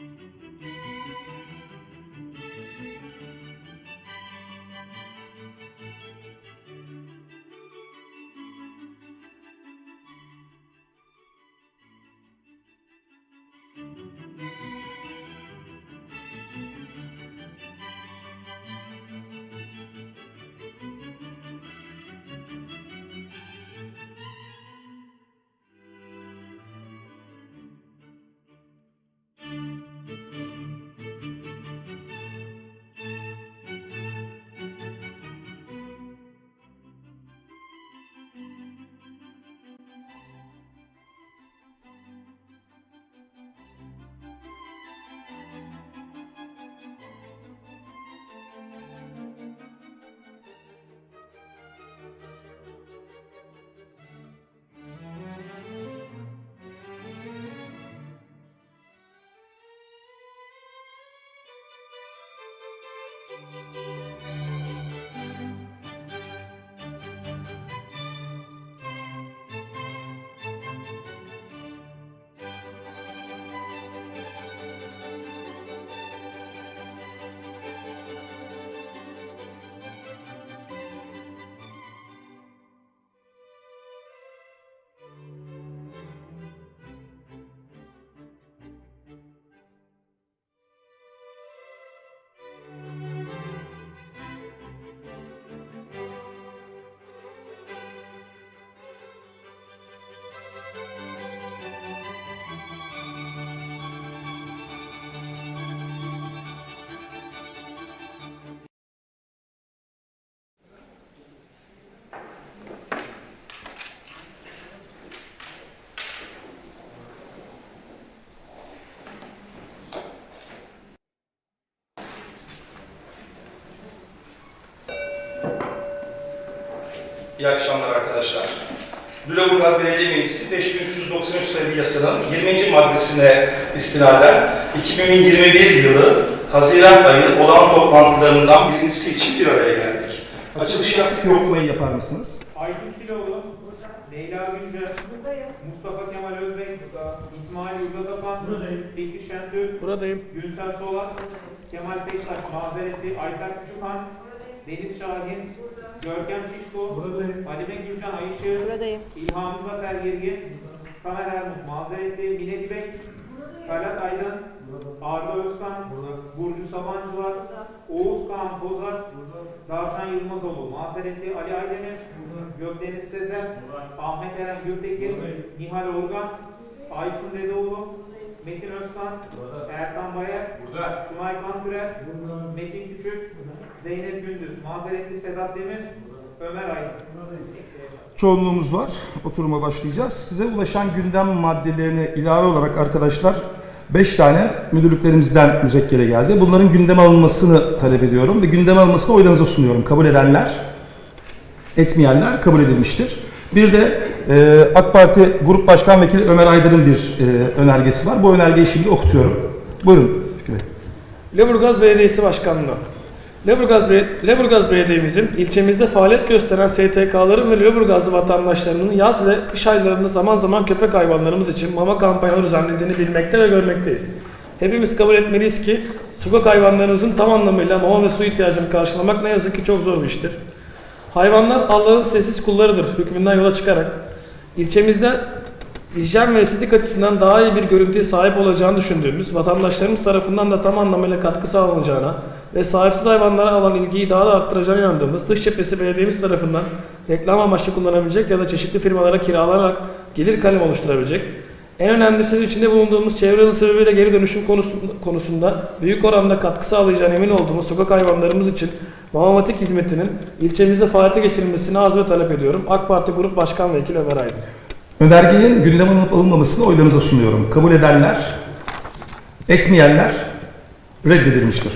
Música Música İyi akşamlar arkadaşlar. Lüleburgaz Belediye Meclisi 5393 sayılı yasanın 20. maddesine istinaden 2021 yılı Haziran ayı olan toplantılarından birincisi için bir araya geldik. Açılışı yaptık bir okumayı yapar mısınız? Aydın Kiloğlu, Leyla Güncel, Mustafa Kemal Özbey, İsmail Yurdatapan, Fikri Şentürk, Buradayım. Günsel Solak, Kemal Pektaş, Mazeretli, Ayfer Küçükhan, Deniz Şahin, Görkem Şişko, Halime Gülcan Ayışı, Buradayım. İlham Zafer Yergin, Tamer Ermut, Mazeretli, Mine Dibek, Ferhat Aydın, Arda Özkan, Burcu Sabancılar, Oğuz Kağan Kozar, Davşan Yılmazoğlu, Mazeretli Ali Aydemir, Gökdeniz Sezer, Ahmet Eren Göktekin, Nihal Organ, Aysun Dedeoğlu, Metin Özkan, Erkan Bayar, Cumay Kantürer, Metin Küçük, Zeynep Gündüz, Mazeretli Sedat Demir, Ömer Aydın. Çoğunluğumuz var. Oturuma başlayacağız. Size ulaşan gündem maddelerine ilave olarak arkadaşlar 5 tane müdürlüklerimizden müzekkere geldi. Bunların gündeme alınmasını talep ediyorum ve gündeme alınmasını oylarınıza sunuyorum. Kabul edenler, etmeyenler kabul edilmiştir. Bir de e, AK Parti Grup Başkan Vekili Ömer Aydın'ın bir e, önergesi var. Bu önergeyi şimdi okutuyorum. Buyurun Fikri Bey. Leburgaz Belediyesi Başkanlığı. Leburgaz, Be Leburgaz Belediye'mizin ilçemizde faaliyet gösteren STK'ların ve Leburgazlı vatandaşlarının yaz ve kış aylarında zaman zaman köpek hayvanlarımız için mama kampanyaları düzenlediğini bilmekte ve görmekteyiz. Hepimiz kabul etmeliyiz ki sokak hayvanlarımızın tam anlamıyla mama ve su ihtiyacını karşılamak ne yazık ki çok zor bir iştir. Hayvanlar Allah'ın sessiz kullarıdır hükmünden yola çıkarak ilçemizde hijyen ve estetik açısından daha iyi bir görüntüye sahip olacağını düşündüğümüz, vatandaşlarımız tarafından da tam anlamıyla katkı sağlanacağına ve sahipsiz hayvanlara olan ilgiyi daha da arttıracağına inandığımız dış cephesi belediyemiz tarafından reklam amaçlı kullanabilecek ya da çeşitli firmalara kiralanarak gelir kalem oluşturabilecek, en önemlisi içinde bulunduğumuz çevre yılı sebebiyle geri dönüşüm konusu- konusunda büyük oranda katkı sağlayacağına emin olduğumuz sokak hayvanlarımız için mamamatik hizmetinin ilçemizde faaliyete geçirilmesini arz ve talep ediyorum. AK Parti Grup Başkan Vekili Ömer Aydın. Önergenin gündeme alınıp alınmamasını oylarınıza sunuyorum. Kabul edenler, etmeyenler reddedilmiştir.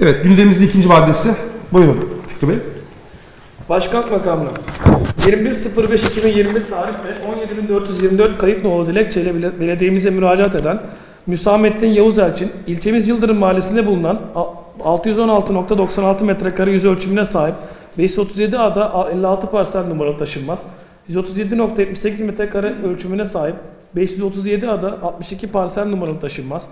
Evet, gündemimizin ikinci maddesi. Buyurun Fikri Bey. Başkanlık makamına 21.05.2021 tarih ve 17.424 kayıt nolu dilekçeyle belediyemize müracaat eden Müsamettin Yavuz Elçin, ilçemiz Yıldırım Mahallesi'nde bulunan 616.96 metrekare yüz ölçümüne sahip. 537 ada a- 56 parsel numaralı taşınmaz, 137.78 metrekare ölçümüne sahip. 537 ada 62 parsel numaralı taşınmaz.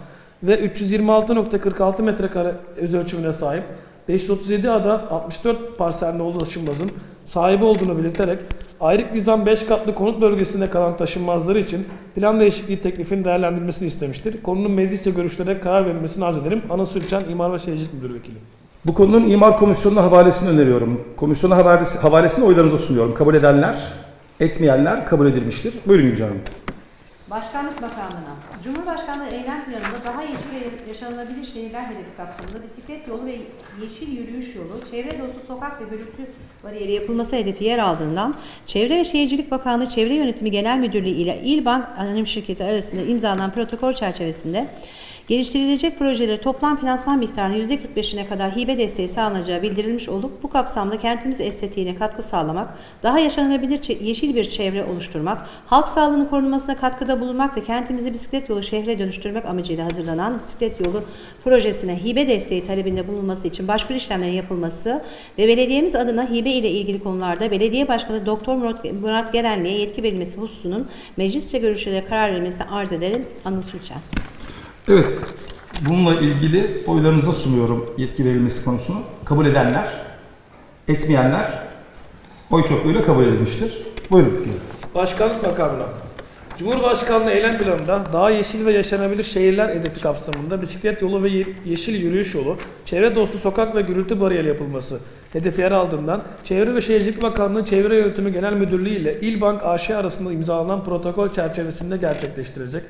Ve 326.46 metrekare öz ölçümüne sahip. 537 ada 64 parsel nolu taşınmazın sahibi olduğunu belirterek ayrık nizam 5 katlı konut bölgesinde kalan taşınmazları için plan değişikliği teklifinin değerlendirilmesini istemiştir. Konunun meclisçe görüşlerek karar verilmesini arz ederim. Ana Sülçen İmar ve Şehircilik Müdürü Vekili. Bu konunun imar komisyonuna havalesini öneriyorum. Komisyona havalesi, havalesini oylarınıza sunuyorum. Kabul edenler, etmeyenler kabul edilmiştir. Buyurun Gülcan Hanım. Başkanlık makamına. Cumhurbaşkanlığı eylem planında daha yeşil ve yaşanılabilir şehirler hedefi kapsamında bisiklet yolu ve yeşil yürüyüş yolu, çevre dostu sokak ve gürültü bariyeri yapılması hedefi yer aldığından Çevre ve Şehircilik Bakanlığı Çevre Yönetimi Genel Müdürlüğü ile İlbank Anonim Şirketi arasında imzalanan protokol çerçevesinde Geliştirilecek projelere toplam finansman miktarının %45'ine kadar hibe desteği sağlanacağı bildirilmiş olup bu kapsamda kentimiz estetiğine katkı sağlamak, daha yaşanılabilir çe- yeşil bir çevre oluşturmak, halk sağlığının korunmasına katkıda bulunmak ve kentimizi bisiklet yolu şehre dönüştürmek amacıyla hazırlanan bisiklet yolu projesine hibe desteği talebinde bulunması için başvuru işlemlerinin yapılması ve belediyemiz adına hibe ile ilgili konularda belediye başkanı Doktor Murat, Murat Gerenli'ye yetki verilmesi hususunun meclisçe görüşülere karar verilmesini arz ederim. Sülçen. Evet, bununla ilgili oylarınıza sunuyorum yetki verilmesi konusunu. Kabul edenler, etmeyenler oy çokluğuyla kabul edilmiştir. Buyurun. Başkanlık makamına. Cumhurbaşkanlığı eylem planında daha yeşil ve yaşanabilir şehirler hedefi kapsamında bisiklet yolu ve ye- yeşil yürüyüş yolu, çevre dostu sokak ve gürültü bariyeri yapılması hedefi yer aldığından Çevre ve Şehircilik Bakanlığı Çevre Yönetimi Genel Müdürlüğü ile İlbank AŞ arasında imzalanan protokol çerçevesinde gerçekleştirecek.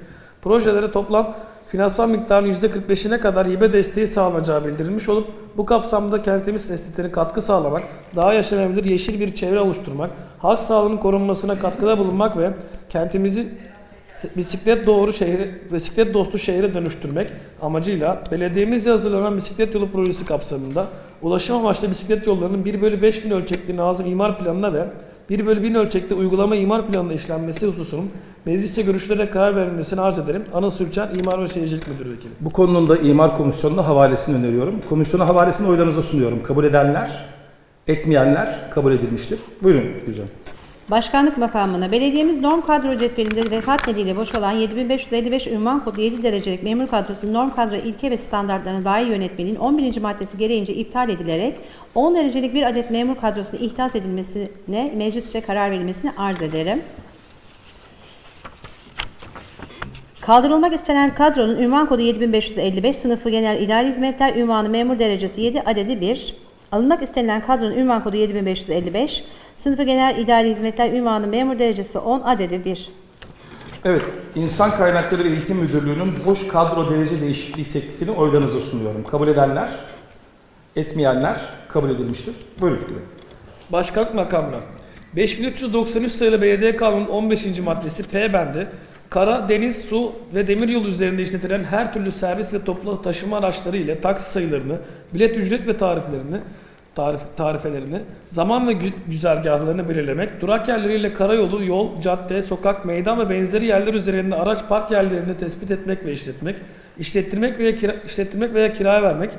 Projelere toplam finansman miktarının %45'ine kadar hibe desteği sağlanacağı bildirilmiş olup bu kapsamda kentimiz estetiğine katkı sağlamak, daha yaşanabilir yeşil bir çevre oluşturmak, halk sağlığının korunmasına katkıda bulunmak ve kentimizi bisiklet doğru şehri, bisiklet dostu şehre dönüştürmek amacıyla belediyemizce hazırlanan bisiklet yolu projesi kapsamında ulaşım amaçlı bisiklet yollarının 1 bölü 5 bin ölçekli nazım imar planına ve 1 bölü 1000 ölçekli uygulama imar planına işlenmesi hususunun meclisçe görüşlere karar verilmesini arz ederim. Anıl Sürçen, İmar ve Şehircilik Müdürü Vekili. Bu konunun da imar komisyonuna havalesini öneriyorum. Komisyona havalesini oylarınıza sunuyorum. Kabul edenler, etmeyenler kabul edilmiştir. Buyurun Gülcan. Başkanlık makamına belediyemiz norm kadro cetvelinde vefat nedeniyle boş olan 7555 ünvan kodu 7 derecelik memur kadrosu norm kadro ilke ve standartlarına dair yönetmenin 11. maddesi gereğince iptal edilerek 10 derecelik bir adet memur kadrosuna ihtas edilmesine meclisçe karar verilmesini arz ederim. Kaldırılmak istenen kadronun ünvan kodu 7555, sınıfı genel idari hizmetler, ünvanı memur derecesi 7 adedi 1. Alınmak istenilen kadronun ünvan kodu 7555, sınıfı genel idari hizmetler, ünvanı memur derecesi 10 adedi 1. Evet, İnsan Kaynakları ve Eğitim Müdürlüğü'nün boş kadro derece değişikliği teklifini oylarınıza sunuyorum. Kabul edenler, etmeyenler kabul edilmiştir. Buyurun Fikri Bey. Başkanlık makamına 5393 sayılı belediye kanunun 15. maddesi P bendi kara, deniz, su ve demiryolu üzerinde işletilen her türlü servis ve toplu taşıma araçları ile taksi sayılarını, bilet ücret ve tariflerini tarif, tarifelerini, zaman ve gü- güzergahlarını belirlemek, durak yerleriyle karayolu, yol, cadde, sokak, meydan ve benzeri yerler üzerinde araç park yerlerini tespit etmek ve işletmek, işlettirmek veya kira, işlettirmek veya kiraya vermek,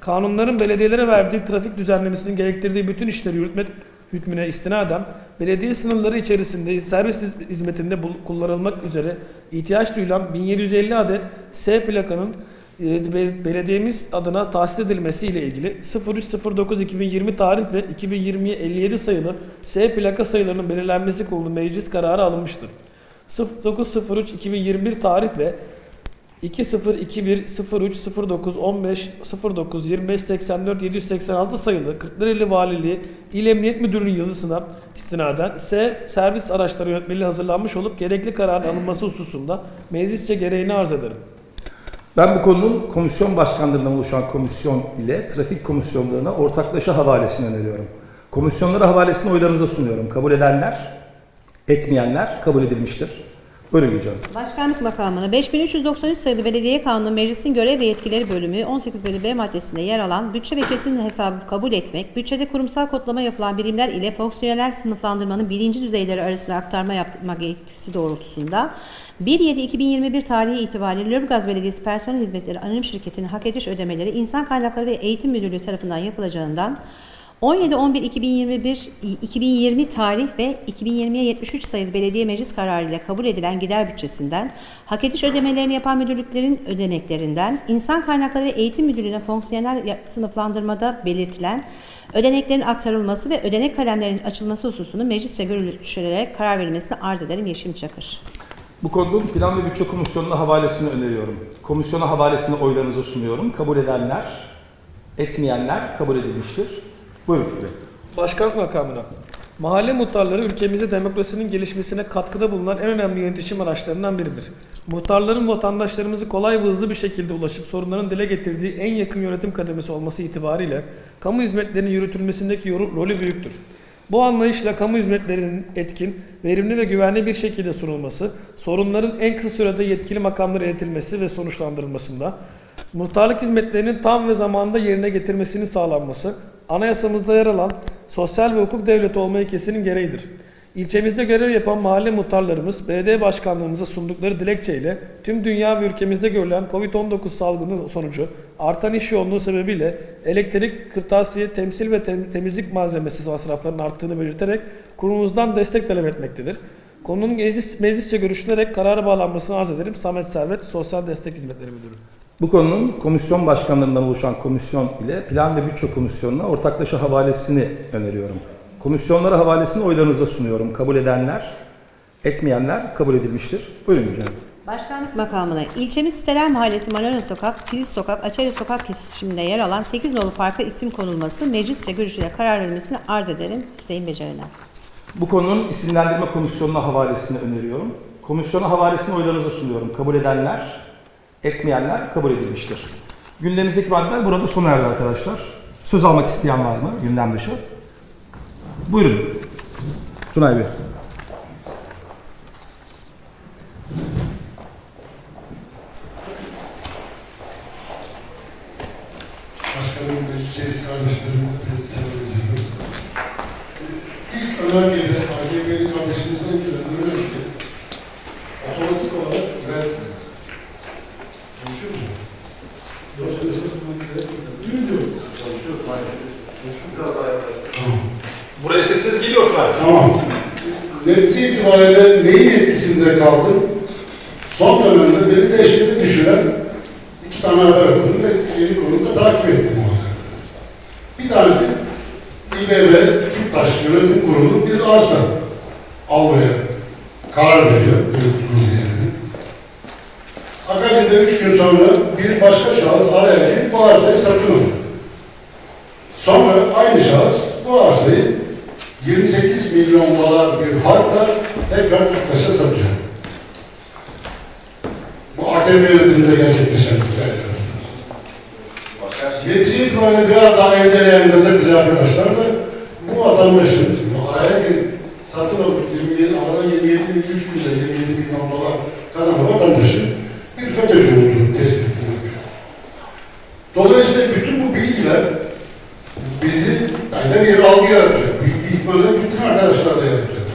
kanunların belediyelere verdiği trafik düzenlemesinin gerektirdiği bütün işleri yürütmek hükmüne istinaden belediye sınırları içerisinde servis hiz- hizmetinde kullanılmak üzere ihtiyaç duyulan 1750 adet S plakanın e, be- belediyemiz adına tahsis edilmesi ile ilgili 0309-2020 tarih ve 2020-57 sayılı S plaka sayılarının belirlenmesi konulu meclis kararı alınmıştır. 0903-2021 tarih ve 2021-03-09-15-09-25-84-786 sayılı Kırklareli Valiliği İl Emniyet Müdürlüğü yazısına istinaden S servis araçları yönetmeliği hazırlanmış olup gerekli kararın alınması hususunda meclisçe gereğini arz ederim. Ben bu konunun komisyon başkanlarından oluşan komisyon ile trafik komisyonlarına ortaklaşa havalesini öneriyorum. Komisyonlara havalesini oylarınıza sunuyorum. Kabul edenler, etmeyenler kabul edilmiştir. Buyurun Gülcan. Başkanlık makamına 5393 sayılı Belediye Kanunu Meclisin Görev ve Yetkileri Bölümü 18 bölü B maddesinde yer alan bütçe ve kesin hesabı kabul etmek, bütçede kurumsal kodlama yapılan birimler ile fonksiyonel sınıflandırmanın birinci düzeyleri arasında aktarma yapmak gerekçesi doğrultusunda 1.7.2021 tarihi itibariyle Lüleburgaz Belediyesi Personel Hizmetleri Anonim Şirketi'nin hak ediş ödemeleri İnsan Kaynakları ve Eğitim Müdürlüğü tarafından yapılacağından 17-11-2021 2020 tarih ve 2020'ye 73 sayılı belediye meclis kararı ile kabul edilen gider bütçesinden, hak ediş ödemelerini yapan müdürlüklerin ödeneklerinden, insan kaynakları ve eğitim müdürlüğüne fonksiyonel sınıflandırmada belirtilen ödeneklerin aktarılması ve ödenek kalemlerinin açılması hususunu meclisçe görüşülerek karar verilmesini arz ederim Yeşim Çakır. Bu konunun plan ve bütçe komisyonuna havalesini öneriyorum. Komisyona havalesini oylarınıza sunuyorum. Kabul edenler, etmeyenler kabul edilmiştir. Buyurun Fikri Bey. Başkanlık makamına. Mahalle muhtarları ülkemizde demokrasinin gelişmesine katkıda bulunan en önemli yönetişim araçlarından biridir. Muhtarların vatandaşlarımızı kolay ve hızlı bir şekilde ulaşıp sorunların dile getirdiği en yakın yönetim kademesi olması itibariyle kamu hizmetlerinin yürütülmesindeki rolü büyüktür. Bu anlayışla kamu hizmetlerinin etkin, verimli ve güvenli bir şekilde sunulması, sorunların en kısa sürede yetkili makamlara iletilmesi ve sonuçlandırılmasında, muhtarlık hizmetlerinin tam ve zamanında yerine getirmesinin sağlanması, anayasamızda yer alan sosyal ve hukuk devleti olma ilkesinin gereğidir. İlçemizde görev yapan mahalle muhtarlarımız, belediye başkanlığımıza sundukları dilekçeyle tüm dünya ve ülkemizde görülen Covid-19 salgını sonucu artan iş yoğunluğu sebebiyle elektrik, kırtasiye, temsil ve tem- temizlik malzemesi masraflarının arttığını belirterek kurumumuzdan destek talep etmektedir. Konunun meclis, meclisçe görüşülerek karara bağlanmasını arz ederim. Samet Servet, Sosyal Destek Hizmetleri Müdürü. Bu konunun komisyon başkanlarından oluşan komisyon ile plan ve bütçe komisyonuna ortaklaşa havalesini öneriyorum. Komisyonlara havalesini oylarınıza sunuyorum. Kabul edenler, etmeyenler kabul edilmiştir. Buyurun Gülcan. Başkanlık makamına ilçemiz Siteler Mahallesi Malona Sokak, Filiz Sokak, Açeli Sokak kesişiminde yer alan 8 nolu parka isim konulması meclisçe görüşüyle karar verilmesini arz ederim Hüseyin Beceriler. Bu konunun isimlendirme komisyonuna havalesini öneriyorum. Komisyona havalesini oylarınıza sunuyorum. Kabul edenler, etmeyenler kabul edilmiştir. Gündemimizdeki maddeler burada sona erdi arkadaşlar. Söz almak isteyen var mı gündem dışı? Buyurun. Tunay Bey. bölgede AKP'li kardeşimizden gelen önerisi otomatik olarak red Konuşuyor mu? Dün diyorum. Çalışıyor. Tamam. Buraya sesiniz geliyor Fahri. Tamam. Netice itibariyle neyin etkisinde kaldım? Son dönemde beni dehşete düşüren iki tane haber okudum ve yeni konuda takip ettim o haberleri. Bir tanesi İBB Kiptaş Yönetim Kurulu bir arsa almaya karar veriyor yönetim kurulu üyeleri. Akabinde üç gün sonra bir başka şahıs araya girip bu arsayı satın alıyor. Sonra aynı şahıs bu arsayı 28 milyon dolar bir farkla tekrar Kiptaş'a satıyor. AKP yönetiminde gerçekleşen hikayeler. Netice itibariyle biraz daha irdeleyen gazeteci arkadaşlar da bu vatandaşın bu araya girip satın alıp 27, aradan 27 bin, 3 günde 27 milyon dolar kazanan vatandaşın bir FETÖ'cü olduğu tespitini yapıyor. Dolayısıyla bütün bu bilgiler bizi bende bir algı yaratıyor. Bir ihtimalle bütün arkadaşlar da yaratıyor.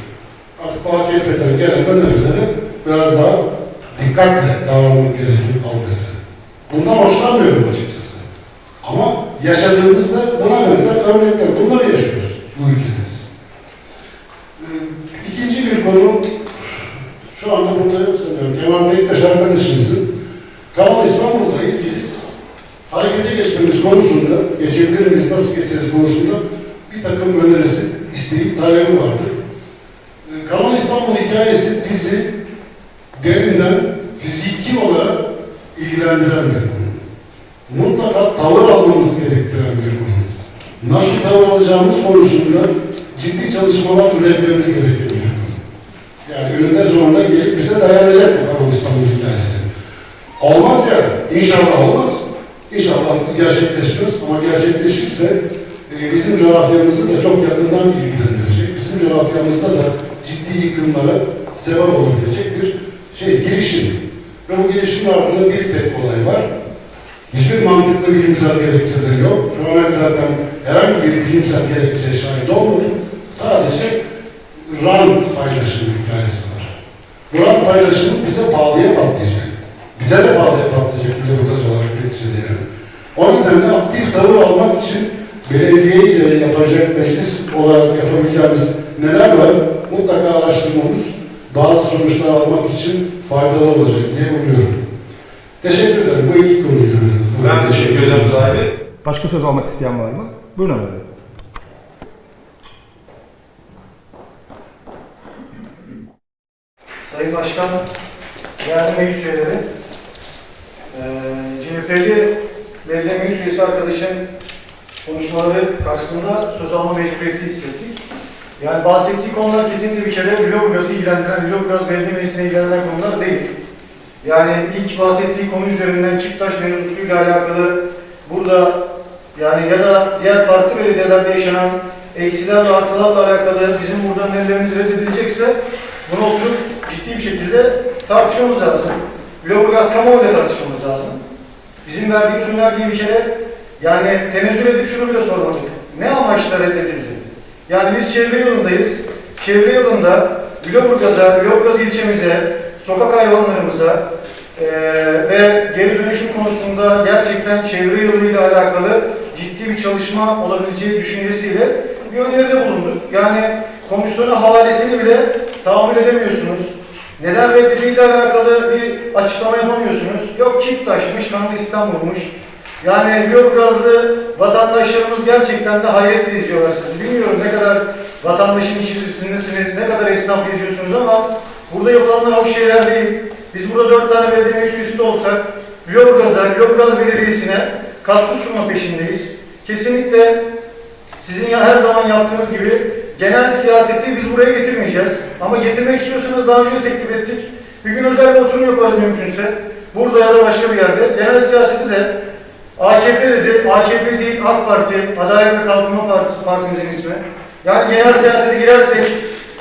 Artık bu AKP'den gelen önerileri biraz daha dikkatle davranmak gerekir algısı. Bundan hoşlanmıyorum açıkçası. Ama yaşadığımızda buna benzer örnekler, bunları yaşıyoruz bu ülkedeyiz. Ee, İkinci bir konu, şu anda burada yok sanıyorum, Kemal Bektaş arkadaşımızın Kanal İstanbul'la ilgili harekete geçmemiz konusunda, geçebilir miyiz, nasıl geçeriz konusunda bir takım önerisi, isteği, talebi vardı. Ee, Kanal İstanbul hikayesi bizi derinden fiziki olarak ilgilendiren bir konu. Mutlaka tavır almamız gerektiren bir konu. Nasıl tavır alacağımız konusunda ciddi çalışmalar üretmemiz gereken bir konu. Yani önünde sonunda gelip bize dayanacak bu Kanal İstanbul hikayesi. Olmaz ya, inşallah olmaz. İnşallah bu gerçekleşmez ama gerçekleşirse e, bizim coğrafyamızı da çok yakından ilgilendirecek. Bizim coğrafyamızda da ciddi yıkımlara sebep olabilecek bir şey, girişim. Ve bu girişimin ardında bir tek olay var. Hiçbir mantıklı bilimsel gerekçeleri yok. Şu ana kadar ben herhangi bir bilimsel gerekçeye şahit olmadım. Sadece rant paylaşımı hikayesi var. Bu rant paylaşımı bize pahalıya patlayacak. Bize de pahalıya patlayacak bir gaz olarak neticede yani. O nedenle aktif tavır almak için belediyece yapacak, meclis olarak yapabileceğimiz neler var mutlaka araştırmamız bazı sonuçlar almak için faydalı olacak diye umuyorum. Teşekkür ederim. Bu iki konuydu. Ben teşekkür ederim Fahri. Başka söz almak isteyen var mı? Buyurun Bey. Sayın Başkan, değerli meclis üyeleri, eee CHP'li belediye meclis üyesi arkadaşın konuşmaları karşısında söz alma mecburiyeti hissettik. Yani bahsettiği konular kesinlikle bir kere Lüleburgaz'ı ilgilendiren, Lüleburgaz Belediye Meclisi'ne ilgilenen konular değil. Yani ilk bahsettiği konu üzerinden Kiptaş mevzusuyla alakalı burada yani ya da diğer farklı belediyelerde yaşanan eksiler ve artılarla alakalı bizim burada önerilerimiz reddedilecekse bunu oturup ciddi bir şekilde tartışmamız lazım. Lüleburgaz kamuoyuyla tartışmamız lazım. Bizim verdiğimiz önergeyi bir kere yani tenezzül edip şunu bile sormadık. Ne amaçla reddedildi? Yani biz çevre yılındayız. Çevre yılında Lüleburgaz'a, Lüleburgaz ilçemize, sokak hayvanlarımıza eee, ve geri dönüşüm konusunda gerçekten çevre yılıyla alakalı ciddi bir çalışma olabileceği düşüncesiyle bir öneride bulunduk. Yani komisyona havalesini bile tahammül edemiyorsunuz. Neden reddedildiğiyle alakalı bir açıklama yapamıyorsunuz. Yok Kiptaş'mış, Kanal İstanbul'muş. Yani Lüleburgazlı vatandaşlarımız gerçekten de hayretle izliyorlar sizi. Bilmiyorum ne kadar vatandaşın içerisindesiniz, ne kadar esnaf geziyorsunuz ama burada yapılanlar hoş şeyler değil. Biz burada dört tane belediye meclis üyesi de olsak Lüleburgaz'a, Lüleburgaz Belediyesi'ne katkı sunma peşindeyiz. Kesinlikle sizin ya her zaman yaptığınız gibi genel siyaseti biz buraya getirmeyeceğiz. Ama getirmek istiyorsanız daha önce teklif ettik. Bir gün özel bir oturum yaparız mümkünse. Burada ya da başka bir yerde. Genel siyaseti de AKP dedi, AKP değil AK Parti, Adalet ve Kalkınma Partisi partimizin ismi. Yani genel siyasete girersek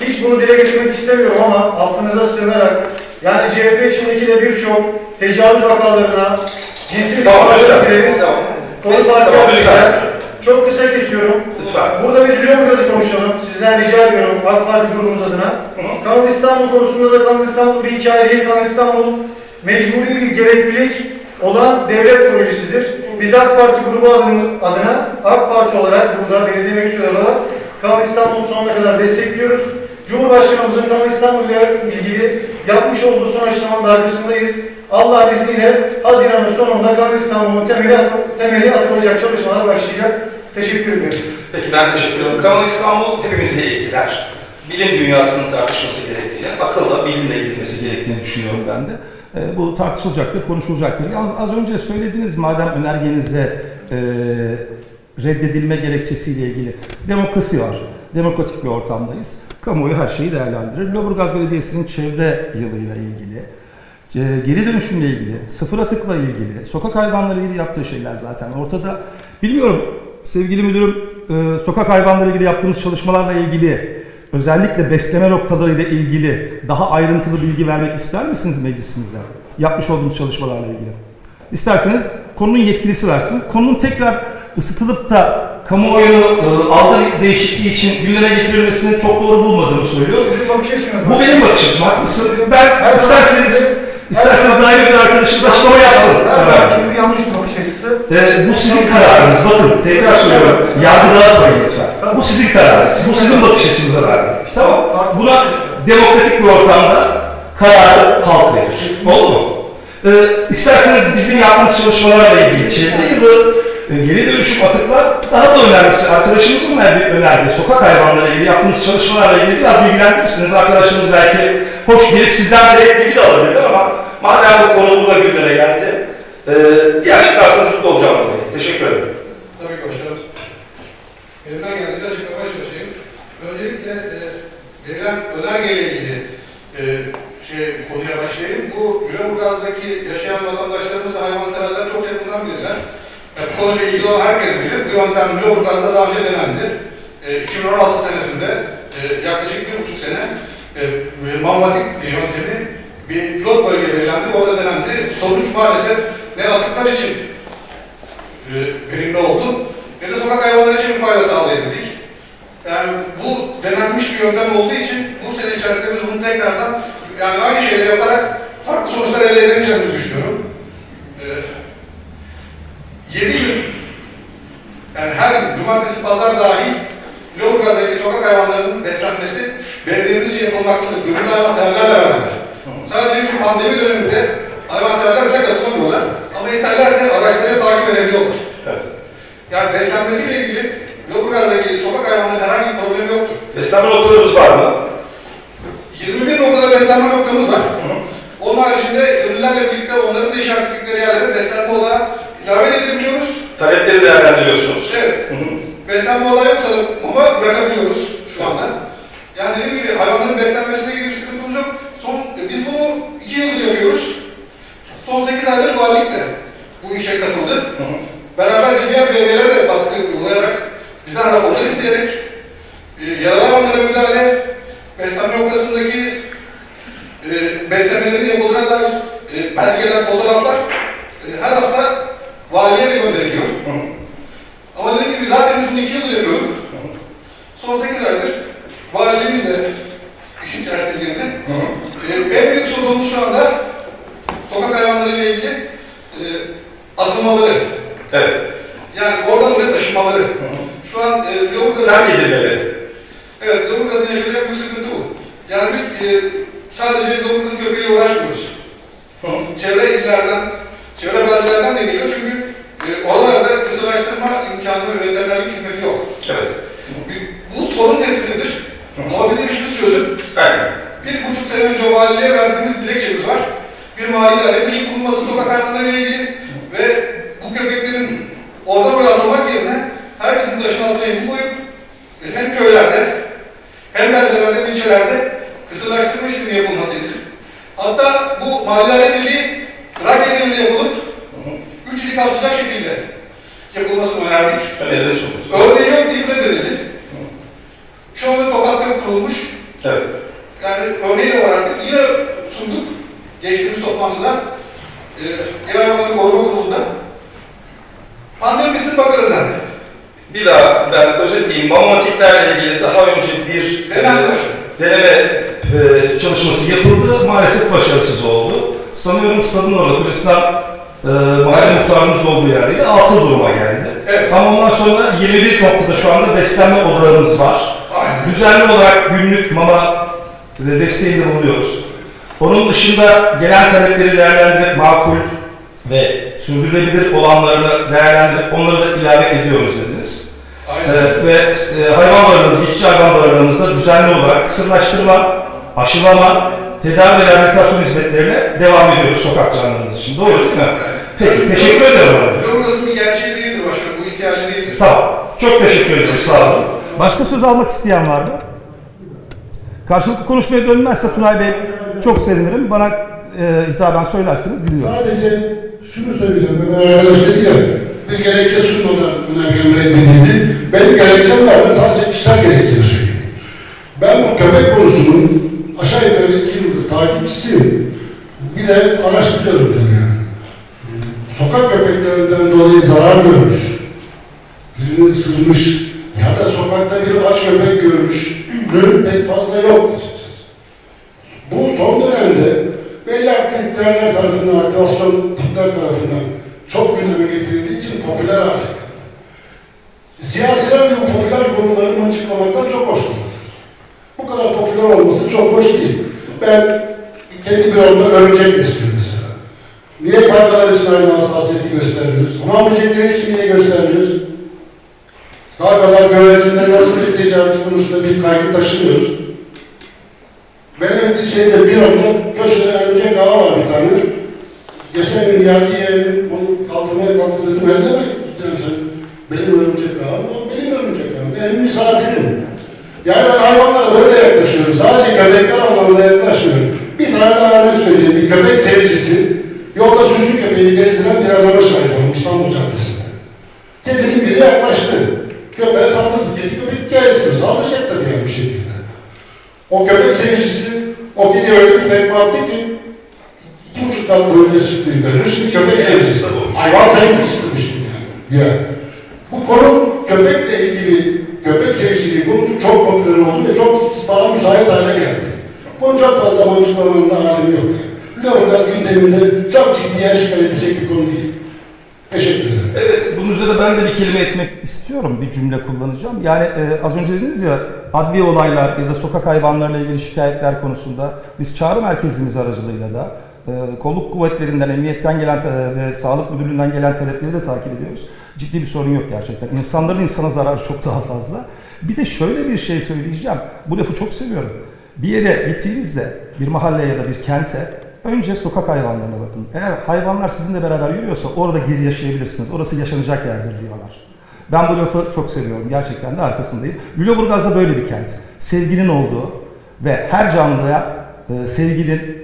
hiç bunu dile getirmek istemiyorum ama affınıza sığınarak yani CHP içindeki de birçok tecavüz vakalarına cinsel Tamam, gireriz. Tamam. Konu farkı Tamam. Çok kısa kesiyorum. Lütfen. Burada biz Lüleburgaz'ı konuşalım. Sizden rica ediyorum AK Parti grubumuz adına. Kanal İstanbul konusunda da Kanal İstanbul bir hikaye değil. Kanal İstanbul mecburi bir gereklilik olan devlet projesidir. Biz AK Parti grubu adına, AK Parti olarak burada belediye meclisleri olarak Kanal İstanbul'u sonuna kadar destekliyoruz. Cumhurbaşkanımızın Kanal İstanbul ile ilgili yapmış olduğu son açıklamanın da arkasındayız. Allah'ın izniyle Haziran'ın sonunda Kanal İstanbul'un temeli, atı- temeli atılacak çalışmalar başlayacak. Teşekkür ederim. Peki ben teşekkür ederim. Kanal İstanbul hepimizi ilgiler. Bilim dünyasının tartışması gerektiğini, akılla bilimle gidilmesi gerektiğini düşünüyorum ben de. E, bu tartışılacaktır, konuşulacaktır. Yalnız az önce söylediğiniz madem önergenize e, reddedilme gerekçesiyle ilgili demokrasi var. Demokratik bir ortamdayız. Kamuoyu her şeyi değerlendirir. Lüleburgaz Belediyesi'nin çevre yılıyla ilgili, e, geri dönüşümle ilgili, sıfır atıkla ilgili, sokak hayvanları ilgili yaptığı şeyler zaten ortada. Bilmiyorum sevgili müdürüm, e, sokak hayvanları ilgili yaptığımız çalışmalarla ilgili, özellikle besleme noktalarıyla ilgili daha ayrıntılı bilgi vermek ister misiniz meclisimize? Yapmış olduğumuz çalışmalarla ilgili. İsterseniz konunun yetkilisi versin. Konunun tekrar ısıtılıp da kamuoyu e, algı değişikliği için gündeme getirilmesini çok doğru bulmadığımı söylüyor. Bu benim bakış açım, haklısın. Ben isterseniz, isterseniz dair bir arkadaşımız açıklama yapsın. Her bir yanlış bakış açısı. Ee, bu sizin kararınız. Bakın tekrar söylüyorum. Yargı dağıtmayın lütfen. Bu sizin kararınız. Bu sizin bakış açınıza verdim. Tamam. Buna demokratik bir ortamda kararı halk verir. Oldu mu? Ee, isterseniz bizim yaptığımız çalışmalarla ilgili çevre yılı, e, geri dönüşüm atıklar, daha da önemlisi arkadaşımızın önerdiği, önerdiği sokak hayvanları ilgili yaptığımız çalışmalarla ilgili biraz bilgilendirirsiniz. Arkadaşımız belki hoş gelip sizden direkt bilgi de alabilirler ama madem bu konu burada gündeme geldi, e, bir açıklarsanız mutlu olacağım tabii. Teşekkür ederim. Tabii ki başkanım. Elimden geldiğince önergeyle ilgili e, şey, konuya başlayayım. Bu Lüleburgaz'daki yaşayan vatandaşlarımız ve hayvanseverler çok yakından bilirler. Yani konuyla ilgili olan herkes bilir. Bu yöntem Lüleburgaz'da daha önce denendi. E, 2016 senesinde e, yaklaşık bir buçuk sene e, mammatik yöntemi bir pilot bölge belirlendi. Orada denendi. Sonuç maalesef ne atıklar için e, verimli oldu ne de sokak hayvanları için bir fayda sağlayabildik. Yani bu denenmiş bir yöntem olduğu için bu sene içerisinde biz bunu tekrardan yani aynı şeyleri yaparak farklı sonuçlar elde edemeyeceğimizi düşünüyorum. Ee, 7 gün yani her cumartesi pazar dahil Lüleburgaz'daki sokak hayvanlarının beslenmesi belediyemizce yapılmaktadır. Gönüllü hayvanseverlerle beraber. Sadece şu pandemi döneminde hayvanseverler bize katılamıyorlar. Ama isterlerse araçları takip edebiliyorlar. Yani beslenmesiyle ilgili Lüleburgaz'daki sokak hayvanlarının herhangi bir problemi yoktur. Beslenme noktalarımız var mı? 21 noktada beslenme noktamız var. Onun haricinde gönüllerle birlikte onların da işaretledikleri yerlere beslenme olağı ilave edebiliyoruz. Talepleri değerlendiriyorsunuz. Evet. Hı hı. Beslenme olağı yoksa da ama bırakabiliyoruz şu anda. Yani dediğim gibi hayvanların beslenmesine ilgili bir sıkıntımız yok. Son, biz bunu 2 yıldır yapıyoruz. Son 8 aydır valilik de bu işe katıldı. Beraberce diğer belediyelere de baskı uygulayarak bizden raporlar isteyerek e, yaralı hayvanlara müdahale, beslenme noktasındaki e, beslemelerin yapıldığına dair e, belgeler, fotoğraflar e, her hafta valiye de gönderiliyor. Ama gibi zaten biz bunu iki yıldır yapıyorduk. Son 8 aydır valiliğimiz de işin içerisine girdi. Ee, en büyük sorunumuz şu anda sokak hayvanları ile ilgili e, atılmaları. Evet. Yani oradan oraya taşımaları. Şu an e, Lüleburgaz'ın... Sen bildirmeleri. Evet, Lüleburgaz'ın yaşadığı büyük sıkıntı bu. Yani biz e, sadece Lüleburgaz'ın köpeğiyle uğraşmıyoruz. Çevre illerden, çevre beldelerden de geliyor çünkü e, oralarda kısırlaştırma imkanı ve veterinerlik hizmeti yok. Evet. Bu, bu sorun tespitidir. Ama bizim işimiz çözüm. Aynen. Bir buçuk sene önce valiliğe verdiğimiz dilekçemiz var. Bir mali idare birlik kurulması sokak hayvanları ile ilgili ve bu köpeklerin oradan oraya atılmak yerine herkesin taşın altına elini koyup hem köylerde hem beldelerde ilçelerde kısırlaştırma işlemi yapılmasıydı. Hatta bu idare birliği Trakya genelinde yapılıp üç ili kapsayacak şekilde yapılmasını önerdik. Sundunuz. Örneği yok deyip reddedildi. Şu anda Tokat'ta kurulmuş. Evet. Yani örneği de var artık. Yine sunduk. Geçtiğimiz toplantıda. E, El Hayvanları Koruma Kurulu'nda. Pandemi bitsin bakarız dendi. Bir daha ben özetleyeyim. Matematiklerle ilgili daha önce bir e, deneme e, çalışması yapıldı. Maalesef başarısız oldu. Sanıyorum stadın orada Kudüs'ten e, mahalle Evet. muhtarımızın olduğu yerdeydi. Altı duruma geldi. Evet. Ama ondan sonra 21 noktada şu anda beslenme odalarımız var. Aynen. Düzenli olarak günlük mama e, desteğinde bulunuyoruz. Onun dışında gelen talepleri değerlendirip makul ve sürdürülebilir olanlarını değerlendirip onları da ilave ediyoruz dediniz. Aynen. Ee, ve e, hayvan barınağımız, geçici hayvan barınağımızda düzenli olarak kısırlaştırma, aşılama, tedavi ve rehabilitasyon hizmetlerine devam ediyoruz sokak canlılarımız için. Doğru değil mi? Peki, teşekkür ederim. Bir gerçeği değildir başkanım, bu ihtiyacı değildir. Tamam, çok teşekkür ederim, sağ olun. Başka söz almak isteyen var mı? Karşılıklı konuşmaya dönmezse Tunay Bey çok sevinirim. Bana e, hitaben söylerseniz dinliyorum. Sadece şunu söyleyeceğim, Ömer arkadaş dedi ya, bir gerekçe sunmadan önergem reddedildi. Benim gerekçem var, ben sadece kişisel gerekçemi söyleyeyim. Ben bu köpek konusunun aşağı yukarı iki yıldır takipçisiyim. Bir de araştırıyorum tabii yani. Sokak köpeklerinden dolayı zarar görmüş, birini ısırmış ya da sokakta bir aç köpek görmüş, pek fazla yok açıkçası. Bu son dönemde belli aktiviteler tarafından, aktivasyon tipler tarafından çok gündeme getirildiği için popüler hale geldi. Siyasiler bu popüler konuları mıncıklamaktan çok hoşlanır. Bu kadar popüler olması çok hoş değil. Ben kendi büroda örümcek besliyorum mesela. Niye kargalar aynı hassasiyeti göstermiyoruz? Ama böcekleri için niye göstermiyoruz? Kargalar güvercinleri nasıl besleyeceğimiz konusunda bir kaygı taşımıyoruz. Benim bir şeyde bir anda köşede örümcek ağı var bir tane. Geçen gün geldi yeğenim onu kaldırmaya kalktı dedim. Ne demek yani sen? Benim örümcek ağım, o benim örümcek ağım. Benim misafirim. Yani ben hayvanlara böyle yaklaşıyorum. Sadece köpekler anlamında yaklaşmıyorum. Bir tane daha örnek söyleyeyim. Bir köpek sevicisi yolda süslü köpeği gezdiren bir adama şahit oldum İstanbul Caddesi'nde. Kedinin biri yaklaştı. Köpeğe saldırdı. Kedi köpek gezmiyor. Saldıracak tabii yani bir şekilde. O köpek sevicisi o kedi öyle bir tekme attı ki iki buçuk kat boyunca çıktı yukarı. Şimdi köpek sevicisi. Hayvan sevgicisiymiş yani. Ya. Bu konu köpekle ilgili köpek seviciliği konusu çok popüler oldu ve çok bana müsait hale geldi. Bunu çok fazla mantıklamanın da alemi yok. Lörgaz gündeminde çok ciddi yer işgal edecek bir konu değil. Teşekkür ederim. Evet, bunun üzerine ben de bir kelime etmek istiyorum, bir cümle kullanacağım. Yani e, az önce dediniz ya, adli olaylar ya da sokak hayvanlarıyla ilgili şikayetler konusunda biz çağrı merkezimiz aracılığıyla da e, kolluk kuvvetlerinden, emniyetten gelen e, ve sağlık müdürlüğünden gelen talepleri de takip ediyoruz. Ciddi bir sorun yok gerçekten. İnsanların insana zararı çok daha fazla. Bir de şöyle bir şey söyleyeceğim. Bu lafı çok seviyorum. Bir yere gittiğinizde, bir mahalleye ya da bir kente Önce sokak hayvanlarına bakın. Eğer hayvanlar sizinle beraber yürüyorsa orada gezi yaşayabilirsiniz. Orası yaşanacak yerdir diyorlar. Ben bu lafı çok seviyorum. Gerçekten de arkasındayım. Lüleburgaz da böyle bir kent. Sevginin olduğu ve her canlıya e, sevginin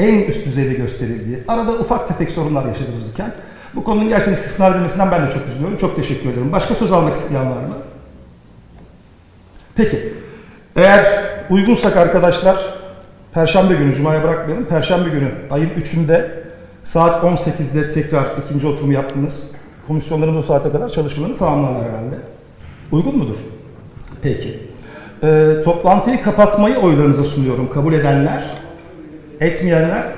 en üst düzeyde gösterildiği, arada ufak tefek sorunlar yaşadığımız bir kent. Bu konunun gerçekten istisna edilmesinden ben de çok üzülüyorum. Çok teşekkür ediyorum. Başka söz almak isteyen var mı? Peki. Eğer uygunsak arkadaşlar Perşembe günü, Cuma'ya bırakmayalım. Perşembe günü ayın 3'ünde saat 18'de tekrar ikinci oturumu yaptınız. Komisyonlarımız o saate kadar çalışmalarını tamamlarlar herhalde. Uygun mudur? Peki. Ee, toplantıyı kapatmayı oylarınıza sunuyorum. Kabul edenler, etmeyenler